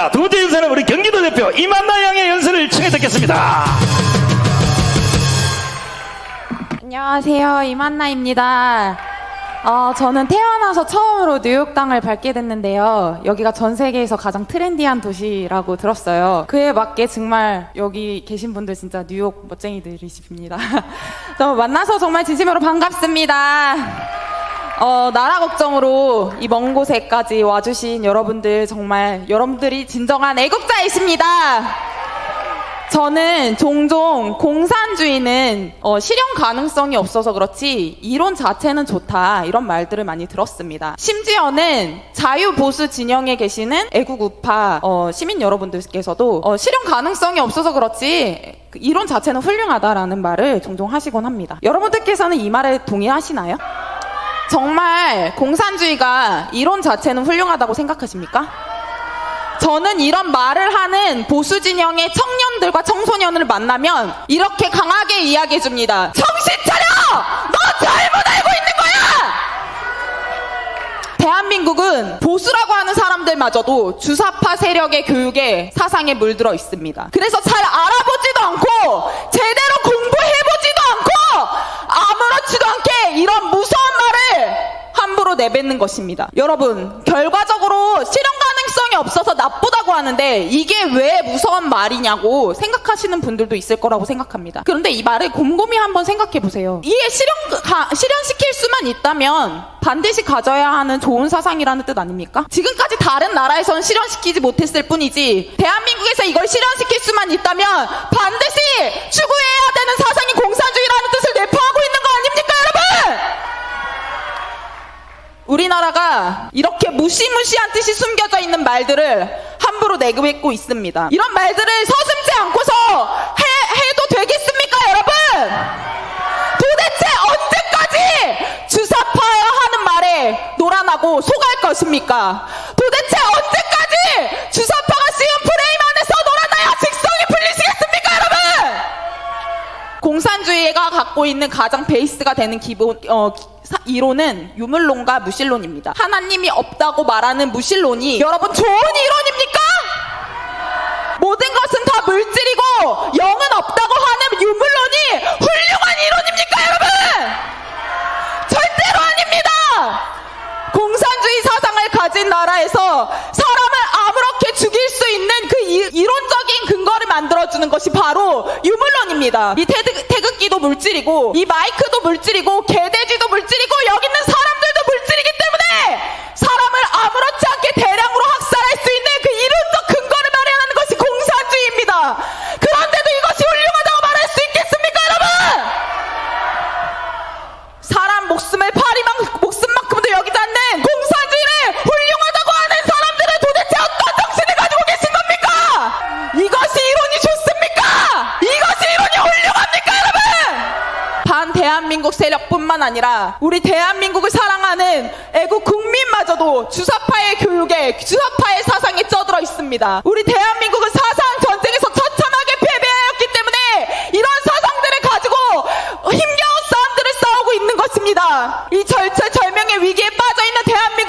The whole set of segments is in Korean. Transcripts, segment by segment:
자, 두 번째 연설은 우리 경기도 대표 이만나 양의 연설을 청해 듣겠습니다. 안녕하세요. 이만나입니다. 어, 저는 태어나서 처음으로 뉴욕 땅을 밟게 됐는데요. 여기가 전 세계에서 가장 트렌디한 도시라고 들었어요. 그에 맞게 정말 여기 계신 분들 진짜 뉴욕 멋쟁이들이십니다. 저 만나서 정말 진심으로 반갑습니다. 어, 나라 걱정으로 이 먼 곳에까지 와주신 여러분들 정말 여러분들이 진정한 애국자이십니다. 저는 종종 공산주의는 어, 실현 가능성이 없어서 그렇지 이론 자체는 좋다 이런 말들을 많이 들었습니다. 심지어는 자유보수 진영에 계시는 애국 우파 어, 시민 여러분들께서도 어, 실현 가능성이 없어서 그렇지 그 이론 자체는 훌륭하다라는 말을 종종 하시곤 합니다. 여러분들께서는 이 말에 동의하시나요? 정말 공산주의가 이론 자체는 훌륭하다고 생각하십니까? 저는 이런 말을 하는 보수 진영의 청년들과 청소년을 만나면 이렇게 강하게 이야기해 줍니다. 정신 차려! 너 잘못 알고 있는 거야! 대한민국은 보수라고 하는 사람들마저도 주사파 세력의 교육에 사상에 물들어 있습니다. 그래서 잘 알아보지도 않고 제대로 공부해보지도 않고 아무렇지도 않게 이런 무서운 말을 함부로 내뱉는 것입니다. 여러분, 결과적으로 실현 가능성이 없어서 나쁘다고 하는데 이게 왜 무서운 말이냐고 생각하시는 분들도 있을 거라고 생각합니다. 그런데 이 말을 곰곰이 한번 생각해 보세요. 이게 실현, 가, 실현시킬 수만 있다면 반드시 가져야 하는 좋은 사상이라는 뜻 아닙니까? 지금까지 다른 나라에서는 실현시키지 못했을 뿐이지 대한민국에서 이걸 실현시킬 수만 있다면 반드시 추구해야 되는 사상이 공산주의라는 뜻을 내포하고 있는 거 아닙니까, 여러분? 우리나라가 이렇게 무시무시한 뜻이 숨겨져 있는 말들을 함부로 내뱉고 있습니다. 이런 말들을 서슴지 않고서 해, 해도 되겠습니까, 여러분? 도대체 언제까지 주사파야 하는 말에 노란하고 속할 것입니까? 도대체 언제까지 주사파가 씌운 프레임 안에서 노란하여 직성이 풀리시겠습니까, 여러분? 공산주의가 갖고 있는 가장 베이스가 되는 기본 어, 사- 이론은 유물론과 무신론입니다. 하나님이 없다고 말하는 무신론이 여러분 좋은 이론입니까? 모든 것은 다 물질이고 영은 없다고 하는 유물론이 훌륭한 이론입니까, 여러분? 절대로 아닙니다. 공산주의 사상을 가진 나라에서 사람을 아무렇게 죽일 수 있는 그 이, 이론적인 근거를 만들어주는 것이 바로 유물론입니다. 이 태극, 태극기도 물질이고, 이 마이크도 물질이고, 개돼지도 물질이고, 여기 있는 사람들도 물질이기 때문에 사람을 아무렇지 않게 대량으로 학살할 수 있는 그 이론적 근거를 마련하는 것이 공산주의입니다. 그런데도 이것이 훌륭하다고 말할 수 있겠습니까, 여러분? 사람 목숨을 파리만 목숨만큼도 여기지 않는 공산주의를 훌륭하다고 하는 사람들은 도대체 어떤 정신을 가지고 계신 겁니까? 이것이 이론이 좋습니까? 이것이 이론이 훌륭합니까, 여러분? 반 대한민국 세력뿐만 아니라 우리 대한민국을 사랑하는 애국 국민마저도 주사파의 교육에 주사파의 사상에 쩌들어 있습니다. 우리 대한민국은 사상 전쟁에서 처참하게 패배하였기 때문에 이런 사상들을 가지고 힘겨운 싸움들을 싸우고 있는 것입니다. 이 절체절명의 위기에 빠져 있는 대한민국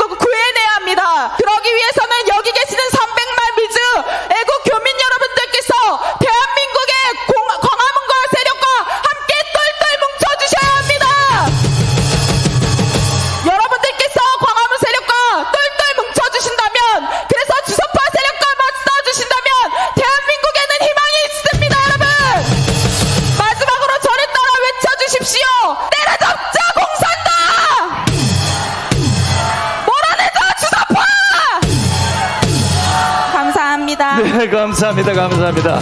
감사합니다. 감사합니다.